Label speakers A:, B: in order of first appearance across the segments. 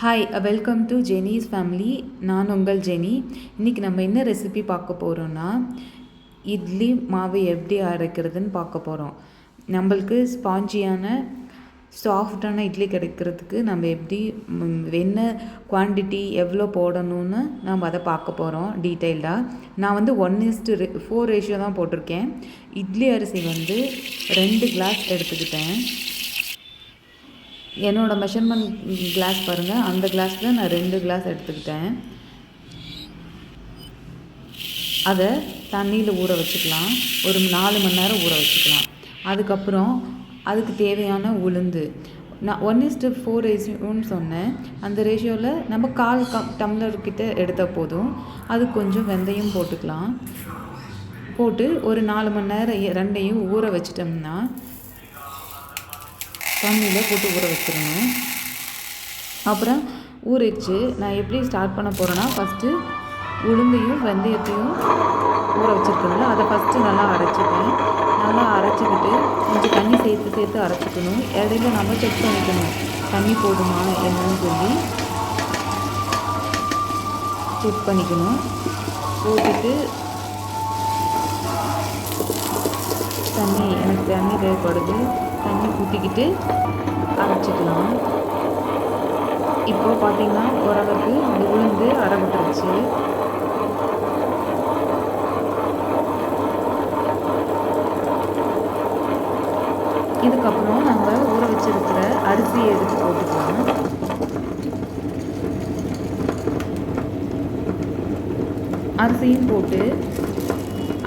A: Hi welcome to Jeni's family நான் உங்கள் Jenny இன்றைக்கி நம்ம என்ன ரெசிபி பார்க்க போகிறோன்னா இட்லி மாவு எப்படி அரைக்கிறதுன்னு பார்க்க போகிறோம் நம்மளுக்கு ஸ்பாஞ்சியான சாஃப்டான இட்லி கிடைக்கிறதுக்கு நம்ம எப்படி என்ன குவான்டிட்டி எவ்வளோ போடணும்னு நம்ம அதை பார்க்க போகிறோம் டீட்டெயில்டாக நான் வந்து ஒன் இஸ்டு ஃபோர் ரேஷியோ தான் போட்டிருக்கேன். இட்லி அரிசி வந்து ரெண்டு கிளாஸ் எடுத்துக்கிட்டேன். என்னோட மெஷர்மெண்ட் கிளாஸ் பாருங்கள் அந்த கிளாஸில் நான் ரெண்டு கிளாஸ் எடுத்துக்கிட்டேன். அதை தண்ணியில் ஊற வச்சுக்கலாம். ஒரு நாலு மணி நேரம் ஊற வச்சுக்கலாம். அதுக்கப்புறம் அதுக்கு தேவையான உளுந்து. நான் ஒன் இஸ்டு ஃபோர் ரேஷியோன்னு சொன்னேன். அந்த ரேஷியோவில் நம்ம கால் கம் டம்ளர்கிட்ட எடுத்தால் போதும். அது கொஞ்சம் வெந்தயம் போட்டுக்கலாம். போட்டு ஒரு நாலு மணி நேரம் ரெண்டையும் ஊற வச்சிட்டோம்னா தண்ணியில் போட்டு ஊற வச்சிடணும் அப்புறம் ஊற வச்சு நான் எப்படி ஸ்டார்ட் பண்ண போகிறேன்னா ஃபஸ்ட்டு உளுந்தையும் வெந்தயத்தையும் ஊற வச்சுருக்கணும்ல. அதை ஃபஸ்ட்டு நல்லா அரைச்சிப்பேன் நல்லா அரைச்சிக்கிட்டு கொஞ்சம் தண்ணி சேர்த்து சேர்த்து அரைச்சிக்கணும். இடையில நம்ம செக் பண்ணிக்கணும். தண்ணி போதுமா என்னன்னு சொல்லி செக் பண்ணிக்கணும். போட்டுட்டு தண்ணி எனக்கு தண்ணி தேவைப்படுது. தண்ணி ஊற்றிக்கிட்டு அரைச்சிக்கலாம். இப்போ பார்த்தீங்கன்னா ஓரளவுக்கு அது உளுந்து அரைப்பட்டுருச்சு இதுக்கப்புறம் நம்ம ஊற வச்சிருக்கிற அரிசியை எடுத்து போட்டுக்கலாம். அரிசியும் போட்டு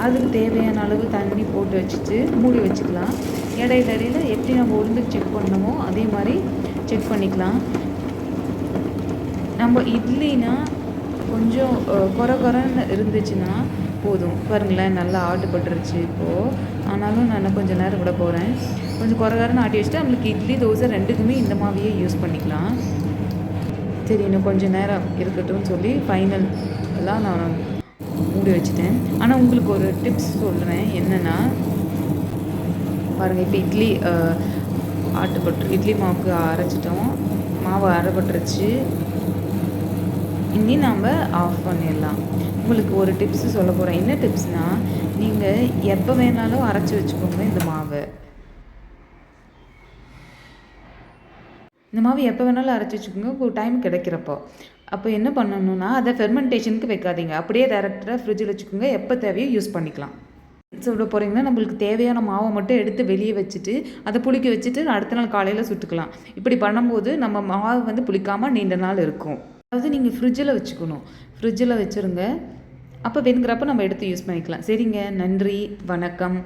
A: அதுக்கு தேவையான அளவு தண்ணி போட்டு வச்சுட்டு மூடி வச்சுக்கலாம். இடையில இடையில எப்படி நம்ம உளுந்து செக் பண்ணணுமோ அதே மாதிரி செக் பண்ணிக்கலாம். நம்ம இட்லினா கொஞ்சம் குறை கொர கொரன்னு இருந்துச்சுன்னா போதும். பாருங்களேன் நல்லா ஆட்டுப்பட்டுருச்சு இப்போது ஆனாலும் நான் கொஞ்சம் நேரம் விட போகிறேன் கொஞ்சம் கொர கொரன்னு ஆட்டி வச்சுட்டு நம்மளுக்கு இட்லி தோசை ரெண்டுக்குமே இந்த மாதிரியே யூஸ் பண்ணிக்கலாம். சரி இன்னும் கொஞ்சம் நேரம் இருக்கட்டும்னு சொல்லி ஃபைனல் எல்லாம் நான் மூடி வச்சுட்டேன். ஆனால் உங்களுக்கு ஒரு டிப்ஸ் சொல்கிறேன் என்னென்னா பாருங்கள் இப்போ இட்லி ஆட்டுப்பட்டு இட்லி மாவுக்கு அரைச்சிட்டோம். மாவு அரைப்பட்டுருச்சு. இனி நாம் ஆஃப் பண்ணிடலாம். உங்களுக்கு ஒரு டிப்ஸ் சொல்ல போகிறேன் என்ன டிப்ஸ்னால் நீங்கள் எப்போ வேணாலும் அரைச்சி வச்சுக்கோங்க இந்த மாவை. இந்த மாவு எப்போ வேணாலும் அரைச்சி வச்சுக்கோங்க. ஒரு டைம் கிடைக்கிறப்போ. அப்போ என்ன பண்ணணும்னா அதை ஃபெர்மெண்டேஷனுக்கு வைக்காதீங்க. அப்படியே டேரெக்டாக ஃப்ரிட்ஜில் வச்சுக்கோங்க. எப்போ தேவையோ யூஸ் பண்ணிக்கலாம். சுட போகிறீங்கன்னா நம்மளுக்கு தேவையான மாவை மட்டும் எடுத்து வெளியே வச்சுட்டு அதை புளிக்க வச்சுட்டு அடுத்த நாள் காலையில் சுட்டுக்கலாம். இப்படி பண்ணும்போது நம்ம மாவு வந்து புளிக்காமல் நீண்ட நாள் இருக்கும். அதாவது நீங்கள் ஃப்ரிட்ஜில் வச்சுக்கணும். ஃப்ரிட்ஜில் வச்சுருங்க. அப்போ வேணுங்கிறப்ப நம்ம எடுத்து யூஸ் பண்ணிக்கலாம். சரிங்க. நன்றி. வணக்கம்.